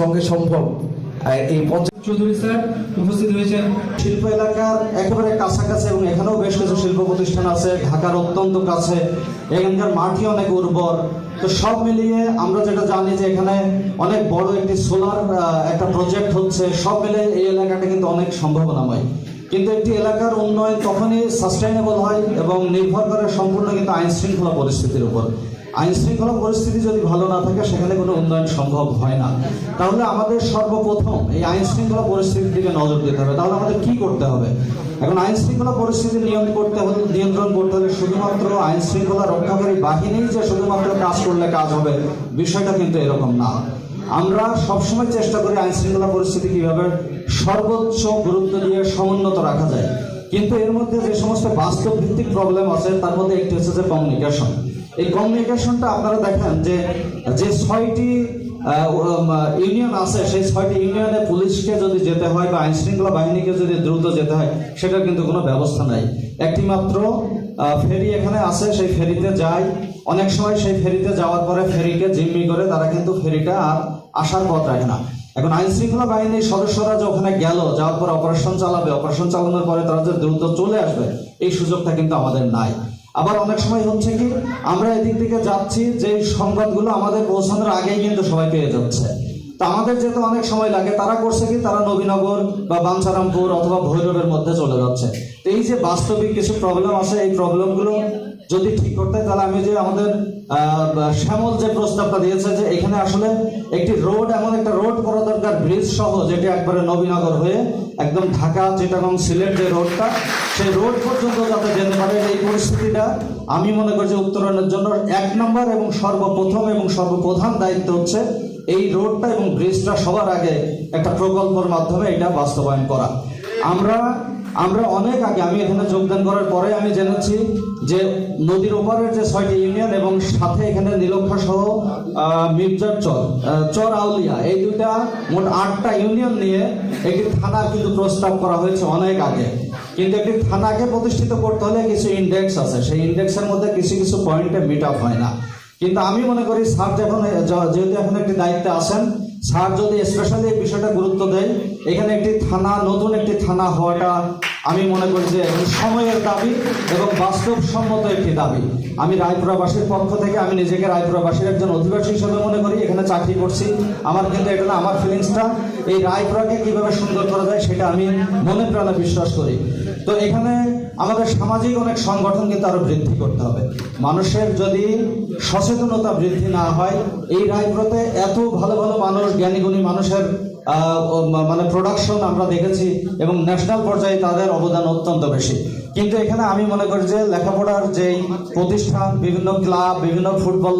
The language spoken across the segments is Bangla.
সঙ্গে সম্ভব। এই পঞ্চায়েত চৌধুরী স্যার উপস্থিত হয়েছেন। শিল্প এলাকার একেবারে কাছাকাছি এবং এখানেও বেশ কিছু শিল্প প্রতিষ্ঠান আছে ঢাকার অত্যন্ত কাছে এখানকার মাটি অনেক উর্বর। তো সব মিলিয়ে আমরা যেটা জানি যে এখানে অনেক বড় একটি সোলার একটা প্রজেক্ট হচ্ছে সব মিলে এই এলাকাটা কিন্তু অনেক সম্ভাবনাময়। কিন্তু একটি এলাকার উন্নয়ন তখনই সাস্টেইনেবল হয় এবং নির্ভর করে সম্পূর্ণ কিন্তু আইন শৃঙ্খলা পরিস্থিতির উপর। আইন শৃঙ্খলা পরিস্থিতি যদি ভালো না থাকে, সেখানে কোনো উন্নয়ন সম্ভব হয় না। তাহলে আমাদের সর্বপ্রথম এই আইন শৃঙ্খলা পরিস্থিতির দিকে নজর দিতে হবে। তাহলে আমাদের কি করতে হবে? এখন আইন শৃঙ্খলা পরিস্থিতি নিয়ম করতে হলে, নিয়ন্ত্রণ করতে হলে শুধুমাত্র আইন শৃঙ্খলা রক্ষাকারী বাহিনী যে শুধুমাত্র কাজ করলে কাজ হবে, বিষয়টা কিন্তু এরকম না। আমরা সবসময় চেষ্টা করি আইন শৃঙ্খলা পরিস্থিতি কীভাবে সর্বোচ্চ গুরুত্ব দিয়ে সমুন্নত রাখা যায়। কিন্তু এর মধ্যে যে সমস্ত বাস্তব ভিত্তিক প্রবলেম আছে, তার মধ্যে একটি হচ্ছে যে কমিউনিকেশন এই কমিউনিকেশনটা আপনারা দেখেন যে যে ছয়টি ইউনিয়ন আছে, সেই ছয়টি ইউনিয়নে পুলিশকে যদি যেতে হয় বা আইন শৃঙ্খলা বাহিনীকে যদি দ্রুত যেতে হয়, সেটার কিন্তু কোনো ব্যবস্থা নাই। একটি মাত্র ফেরি এখানে আছে, সেই ফেরিতে যায়। অনেক সময় সেই ফেরিতে যাওয়ার পরে ফেরিকে জিম্মি করে, তারা কিন্তু ফেরিটা আর আসার পথ রাখে না। এখন আইন শৃঙ্খলা বাহিনীর সদস্যরা যে ওখানে গেল, যাওয়ার পর অপারেশন চালাবে অপারেশন চালানোর পরে তারা যে দ্রুত চলে আসবে, এই সুযোগটা কিন্তু আমাদের নাই। আবার অনেক সময় হচ্ছে কি আমরা এদিক থেকে যাচ্ছি, যে সংবাদগুলো আমাদের পৌঁছানোর আগেই কিন্তু সবাই পেয়ে যাচ্ছে। তা আমাদের যেহেতু অনেক সময় লাগে, তারা করছে কি? তারা নবীনগর বা বাঞ্ছারামপুর অথবা ভৈরবের মধ্যে চলে যাচ্ছে। এই যে বাস্তবিক কিছু প্রবলেম আছে, এই প্রবলেমগুলো যদি ঠিক করতে তাহলে আমি যে আমাদের শ্যামল যে প্রস্তাবটা দিয়েছে যে এখানে আসলে একটি রোড, এমন একটা রোড করা দরকার ব্রিজ সহ, যেটি একবারে নবীনগর হয়ে একদম ঢাকা, চিটাগং, সিলেট যে রোডটা, সেই রোড পর্যন্ত যাতে যেতে পারে, এই পরিস্থিতিটা আমি মনে করি যে উত্তরণের জন্য এক নম্বর এবং সর্বপ্রথম এবং সর্বপ্রধান দায়িত্ব হচ্ছে এই রোডটা এবং ব্রিজটা সবার আগে একটা প্রকল্পের মাধ্যমে এটা বাস্তবায়ন করা। আমরা আমরা অনেক আগে, আমি এখানে যোগদান করার পরে আমি জেনেছি যে নদীর ওপারের যে ছয়টি ইউনিয়ন এবং সাথে এখানে নীলক্ষা সহ মির্জার চর চর আউলিয়া, এই দুইটা মোট আটটা ইউনিয়ন নিয়ে একটি থানার কিন্তু প্রস্তাব করা হয়েছে অনেক আগে। কিন্তু একটি থানাকে প্রতিষ্ঠিত করতে হলে কিছু ইন্ডেক্স আছে। সেই ইন্ডেক্সের মধ্যে কিছু কিছু পয়েন্টে মিট আপ হয় না। কিন্তু আমি মনে করি স্যার যখন, যেহেতু এখন একটি দায়িত্বে আছেন, স্যার যদি স্পেশালি এই বিষয়টা গুরুত্ব দেয় এখানে একটি থানা, নতুন একটি থানা হওয়াটা আমি মনে করি যে সময়ের দাবি এবং বাস্তবসম্মত একটি দাবি। আমি রায়পুরাবাসীর পক্ষ থেকে, আমি নিজেকে রায়পুরাবাসীর একজন অধিবাসী হিসেবে মনে করি, এখানে চাকরি করছি। আমার কিন্তু এটা না, আমার ফিলিংসটা এই রায়পুরাকে কীভাবে সুন্দর করা যায় সেটা আমি মনে প্রাণে বিশ্বাস করি। তো এখানে আমাদের সামাজিক অনেক সংগঠন কিন্তু আরও বৃদ্ধি করতে হবে। মানুষের যদি সচেতনতা বৃদ্ধি না হয়, এই রায়পুরাতে এত ভালো ভালো মানুষ, জ্ঞানীগুণী মানুষের মানে প্রোডাকশন আমরা দেখেছি এবং ন্যাশনাল পর্যায়ে তাদের অবদান অত্যন্ত বেশি। কিন্তু এখানে আমি মনে করি যে লেখাপড়ার যেই প্রতিষ্ঠান, বিভিন্ন ক্লাব, বিভিন্ন ফুটবল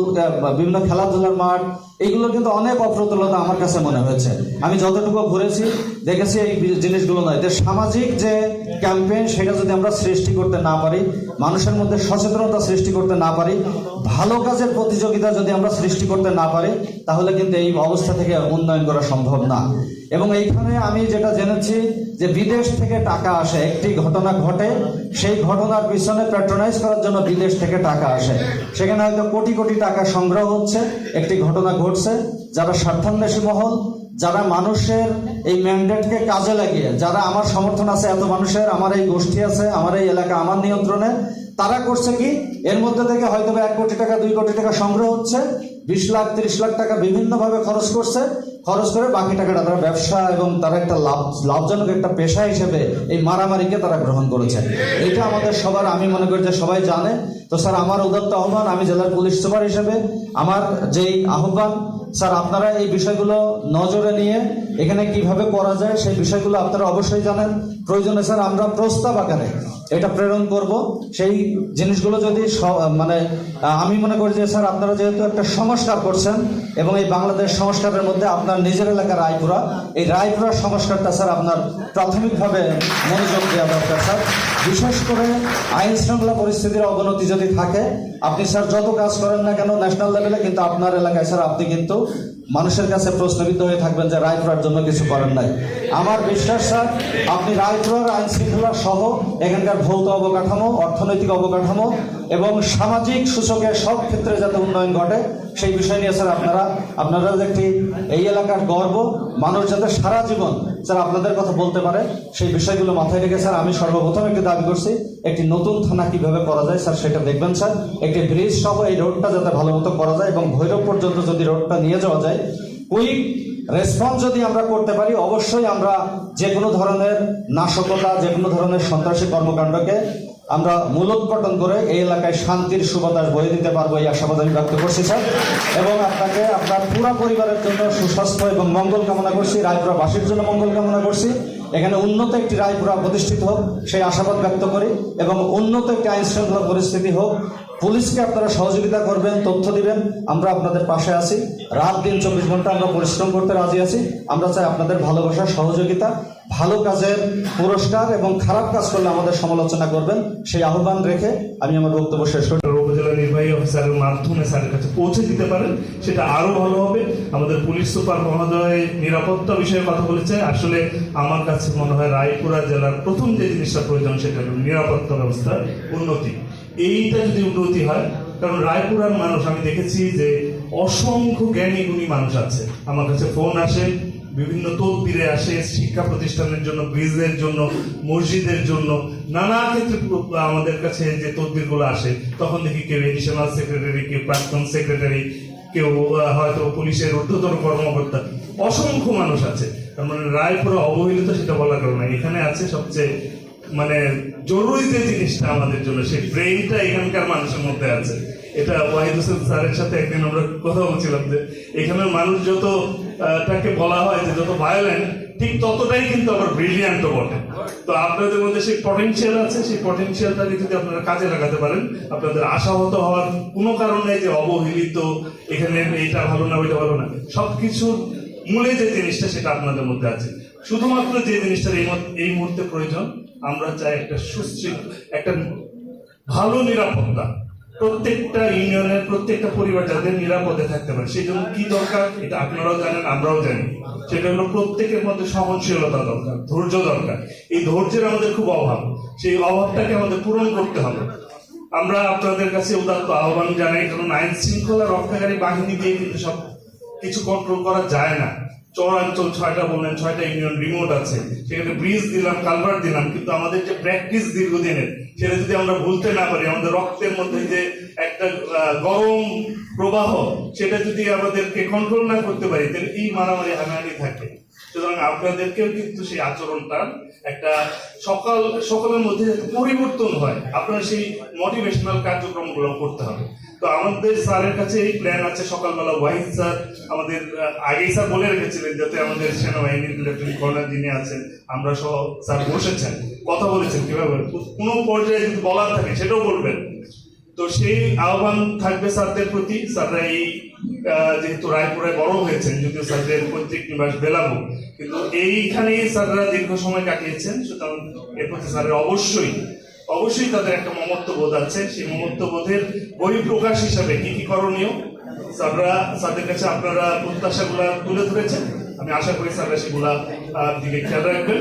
বিভিন্ন খেলাধুলার মাঠ এইগুলো কিন্তু অনেক অপ্রতুলতা আমার কাছে মনে হয়েছে। আমি যতটুকু ঘুরেছি, দেখেছি এই জিনিসগুলো নয়। যে সামাজিক যে ক্যাম্পেইন, সেটা যদি আমরা সৃষ্টি করতে না পারি, মানুষের মধ্যে সচেতনতা সৃষ্টি করতে না পারি, ভালো কাজের প্রতিযোগিতা যদি আমরা সৃষ্টি করতে না পারি, তাহলে কিন্তু এই অবস্থা থেকে উন্নয়ন করা সম্ভব না। এবং এইখানে আমি যেটা জেনেছি যে বিদেশ থেকে টাকা আসে, একটি ঘটনা ঘটে সেই ঘটনার পিছনে প্যাট্রোনাইজ করার জন্য বিদেশ থেকে টাকা আসে। সেখানে হয়তো কোটি কোটি টাকা সংগ্রহ হচ্ছে, একটি ঘটনা ঘটছে। যারা স্বার্থান্বেষী মহল, যারা মানুষের এই ম্যান্ডেটকে কাজে লাগিয়ে, যারা আমার সমর্থন আছে এত মানুষের, আমার এই গোষ্ঠী আছে, আমার এই এলাকা আমার নিয়ন্ত্রণে তারা করছে কি? এর মধ্যে থেকে হয়তো এক কোটি টাকা, দুই কোটি টাকা সংগ্রহ হচ্ছে, বিশ লাখ, তিরিশ লাখ টাকা বিভিন্নভাবে খরচ করছে, খরচ করে বাকি টাকাটা তারা ব্যবসা এবং তারা একটা লাভ, লাভজনক একটা পেশা হিসেবে এই মারামারিকে তারা গ্রহণ করেছে। এটা আমাদের সবার, আমি মনে করি যে সবাই জানে। তো স্যার, আমার উদাত্ত আহ্বান, আমি জেলার পুলিশ সুপার হিসেবে, আমার যেই আহ্বান, স্যার, আপনারা এই বিষয়গুলো নজরে নিয়ে এখানে কীভাবে করা যায়, সেই বিষয়গুলো আপনারা অবশ্যই জানেন। প্রয়োজনে স্যার, আমরা প্রস্তাব আকারে এটা প্রেরণ করব। সেই জিনিসগুলো যদি মানে আমি মনে করি যে, স্যার, আপনারা যেহেতু একটা সংস্কার করছেন এবং এই বাংলাদেশ সংস্কারের মধ্যে আপনার নিজের এলাকা রায়পুরা, এই রায়পুরা সংস্কারটা, স্যার, আপনার প্রাথমিকভাবে মনোযোগ দেওয়া দরকার, স্যার। বিশেষ করে আইন শৃঙ্খলা পরিস্থিতির অবনতি যদি থাকে, আপনি, স্যার, যত কাজ করেন না কেন ন্যাশনাল লেভেলে কিন্তু আপনার এলাকায়, স্যার, আপনি কিন্তু মানুষের কাছে প্রশ্নবিদ্ধ হয়ে থাকবেন যে রায়পুরার জন্য কিছু করেন নাই। আমার বিশ্বাস স্যার, আপনি রায়পুরার আইন শৃঙ্খলা সহ এখানকার ভৌত অবকাঠামো, অর্থনৈতিক অবকাঠামো এবং সামাজিক সূচকের সব ক্ষেত্রে যাতে উন্নয়ন ঘটে, সেই বিষয় নিয়ে স্যার আপনারা আপনারা একটি এই এলাকার গর্ব, মানুষ যাতে সারা জীবন স্যার, আপনাদের কথা বলতে পারে। সেই বিষয়গুলো মাথায় রেখে, স্যার, আমি সর্বপ্রথম একটি দাবি করছি, একটি নতুন থানা কীভাবে করা যায়, স্যার, সেটা দেখবেন, স্যার। একটি ব্রিজ সহ এই রোডটা যাতে ভালো মতো করা যায় এবং ভৈরব পর্যন্ত যদি রোডটা নিয়ে যাওয়া যায় কুইক রেসপন্স যদি আমরা করতে পারি, অবশ্যই আমরা যে কোনো ধরনের নাশকতা যে কোনো ধরনের সন্ত্রাসী কর্মকাণ্ডকে আমরা মূলোৎপাটন করে এই এলাকায় শান্তির সুবাতাস বয়ে দিতে পারব এই আশাবাদ আমি ব্যক্ত করছি, স্যার। এবং আপনাকে, আপনার পুরো পরিবারের জন্য সুস্বাস্থ্য এবং মঙ্গল কামনা করছি, রায়পুরাবাসীর জন্য মঙ্গল কামনা করছি। এখানে উন্নত একটি রায়পুরা প্রতিষ্ঠিত হোক, সেই আশাবাদ ব্যক্ত করি, এবং উন্নত একটি আইন শৃঙ্খলা পরিস্থিতি হোক পুলিশকে আপনারা সহযোগিতা করবেন, তথ্য দিবেন, আমরা আপনাদের পাশে আছি। রাত দিন চব্বিশ ঘণ্টা আমরা পরিশ্রম করতে রাজি আছি। আমরা চাই আপনাদের ভালোবাসা, সহযোগিতা, ভালো কাজের পুরস্কার এবং খারাপ কাজ করলে আমাদের সমালোচনা করবেন। সেই আহ্বান রেখে আমি আমার বক্তব্য শেষ করি। উপজেলা নির্বাহী অফিসারের মাধ্যমে স্যারের কাছে পৌঁছে দিতে পারেন, সেটা আরও ভালো হবে। আমাদের পুলিশ সুপার মহোদয় নিরাপত্তা বিষয়ে কথা বলেছে। আসলে আমার কাছে মনে হয় রায়পুরা জেলার প্রথম যে জিনিসটা প্রয়োজন, সেটা হলো নিরাপত্তা ব্যবস্থার উন্নতি। এইটা যদি উন্নতি হয়, কারণ রায়পুরার মানুষ, আমি দেখেছি যে অসংখ্য জ্ঞানী গুণী মানুষ আছে। আমার কাছে ফোন আসে, বিভিন্ন তদবিরে আসে, শিক্ষা প্রতিষ্ঠানের জন্য, ব্রিজের জন্য, মসজিদের জন্য। নানা ক্ষেত্রে আমাদের কাছে যে তদবিরগুলো আসে, তখন দেখি কেউ এডিশনাল সেক্রেটারি কেউ প্রাক্তন সেক্রেটারি কেউ হয়তো পুলিশের ঊর্ধ্বতন কর্মকর্তা। অসংখ্য মানুষ আছে। তার মানে রায়পুরা অবহেলিত সেটা বলার কারণ এখানে আছে সবচেয়ে মানে জরুরি যে জিনিসটা আমাদের জন্য, সেই ব্রেইনটা এখানকার মানুষের মধ্যে আছে। এটা ওয়াহিদ হোসেন স্যারের সাথে একদিন আমরা কথা বলছিলাম যে মানুষ যত তাকে বলা হয় যে যত ভায়োলেন্ট ঠিক ততটাই কিন্তু বটে। তো আপনাদের মধ্যে সেই পটেনশিয়াল আছে, সেই পটেনশিয়ালটাকে যদি আপনারা কাজে লাগাতে পারেন, আপনাদের আশাহত হওয়ার কোনো কারণ নেই যে অবহেলিত, এখানে এইটা ভালো না, ওইটা ভালো না, সবকিছুর মূলে যে জিনিসটা সেটা আপনাদের মধ্যে আছে। শুধুমাত্র যে জিনিসটার এই মুহূর্তে প্রয়োজন আমরা চাই একটা সুস্থির, একটা ভালো নিরাপত্তা। প্রত্যেকটা ইউনিয়নের, প্রত্যেকটা পরিবার যাদের নিরাপদে থাকতে পারে, সেই জন্য কি দরকার? এটা আপনারাও জানেন, আমরাও জানি। সেটা হলো প্রত্যেকের মধ্যে সহনশীলতা দরকার, ধৈর্য দরকার। এই ধৈর্যের আমাদের খুব অভাব। সেই অভাবটাকে আমাদের পূরণ করতে হবে। আমরা আপনাদের কাছে উদাত্ত আহ্বান জানাই, কারণ আইন শৃঙ্খলা রক্ষাকারী বাহিনী দিয়ে কিন্তু সব কিছু কন্ট্রোল করা যায় না। চরাঞ্চল ছয়টা বললেন, ছয়টা ইউনিয়ন রিমোট আছে। সেখানে ব্রিজ দিলাম কালভার দিলাম, কিন্তু আমাদের যে প্র্যাকটিস দীর্ঘদিনের, সেটা যদি আমরা ভুলতে না পারি, আমাদের রক্তের মধ্যে যে একটা গরম প্রবাহ, সেটা যদি আমাদেরকে কন্ট্রোল না করতে পারি, তাহলে এই মারামারি হানাহানি থাকে। সুতরাং আপনাদেরকেও কিন্তু সেই আচরণটা একটা সকাল, সকলের মধ্যে পরিবর্তন হয়, আপনার সেই মোটিভেশনাল কার্যক্রমগুলো করতে হবে। তো আমাদের স্যারের কাছে এই প্ল্যান আছে সকালবেলা ওয়াহিদ স্যার আমাদের আগেই স্যার বলে রেখেছিলেন যাতে আমাদের সেনাবাহিনীর লেফটেন্যান্ট কর্নেল যিনি আছেন, আমরা সহ স্যার বসেছেন, কথা বলেছেন কীভাবে? কোনো পর্যায়ে যদি বলার থাকে সেটাও বলবেন। তো সেই আহ্বান থাকবে স্যারদের প্রতি। স্যাররা এই যেহেতু রায়পুরে বড় হয়েছেন, যদিও স্যারদের পৈতৃক নিবাস বেলাবো। কিন্তু এইখানেই স্যাররা দীর্ঘ সময় কাটিয়েছেন, সুতরাং এর প্রতি স্যারের অবশ্যই অবশ্যই তাদের একটা মমত্ব বোধ আছে। সেই মমত্ব বোধের বহিঃপ্রকাশ হিসাবে কি কি করণীয়? স্যাররা, স্যারদের কাছে আপনারা প্রত্যাশাগুলা তুলে ধরেছেন? আমি আশা করি স্যাররা সেগুলা দিকে খেয়াল রাখবেন।